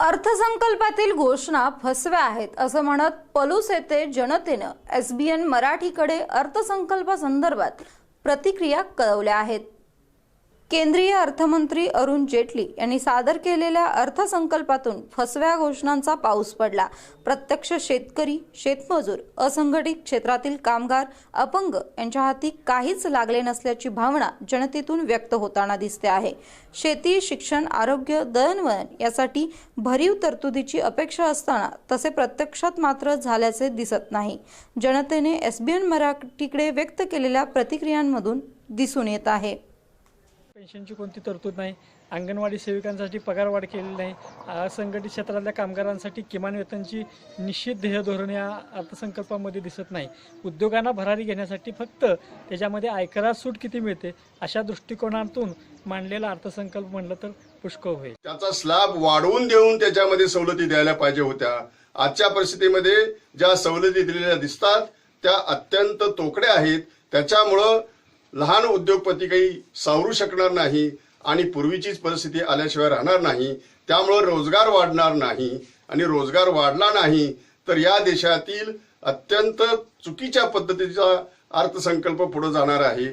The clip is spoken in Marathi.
अर्थसंकल्पातील घोषणा फसव्या आहेत असं म्हणत पलूस येथे जनतेनं एसबीएन मराठीकडे अर्थसंकल्पासंदर्भात प्रतिक्रिया कळवल्या आहेत. केंद्रीय अर्थमंत्री अरुण जेटली यांनी सादर केलेल्या अर्थसंकल्पातून फसव्या घोषणांचा पाऊस पडला. प्रत्यक्ष शेतकरी शेतमजूर असंघटित क्षेत्रातील कामगार अपंग यांच्या हाती काहीच लागले नसल्याची भावना जनतेतून व्यक्त होताना दिसते आहे. शेती शिक्षण आरोग्य दळणवळण यासाठी भरीव तरतुदीची अपेक्षा असताना तसे प्रत्यक्षात मात्र झाल्याचे दिसत नाही. जनतेने एसबीएन मराठीकडे व्यक्त केलेल्या प्रतिक्रियांमधून दिसून येत आहे. पेन्शनची कोणती तरतूद नाही अंगणवाडी सेविकांसाठी पगारवाढ केलेली नाही असंघटित क्षेत्रातल्या कामगारांसाठी किमान वेतनची निश्चित ध्येय धोरण या अर्थसंकल्पामध्ये दिसत नाही. उद्योगांना भरारी घेण्यासाठी फक्त त्याच्यामध्ये आयकरात सूट किती मिळते अशा दृष्टिकोनातून मांडलेला अर्थसंकल्प म्हणलं तर पुष्कळ होईल. त्याचा स्लॅब वाढवून देऊन त्याच्यामध्ये सवलती द्यायला पाहिजे होत्या. आजच्या परिस्थितीमध्ये ज्या सवलती दिलेल्या दिसतात त्या अत्यंत तोकड्या आहेत. त्याच्यामुळं लहान उद्योगपती काही सावरू शकणार नाही आणि पूर्वीचीच परिस्थिती आल्याशिवाय राहणार नाही त्यामुळं रोजगार वाढणार नाही आणि रोजगार वाढला नाही तर या देशातील अत्यंत चुकीच्या पद्धतीचा अर्थसंकल्प पुढे जाणार आहे.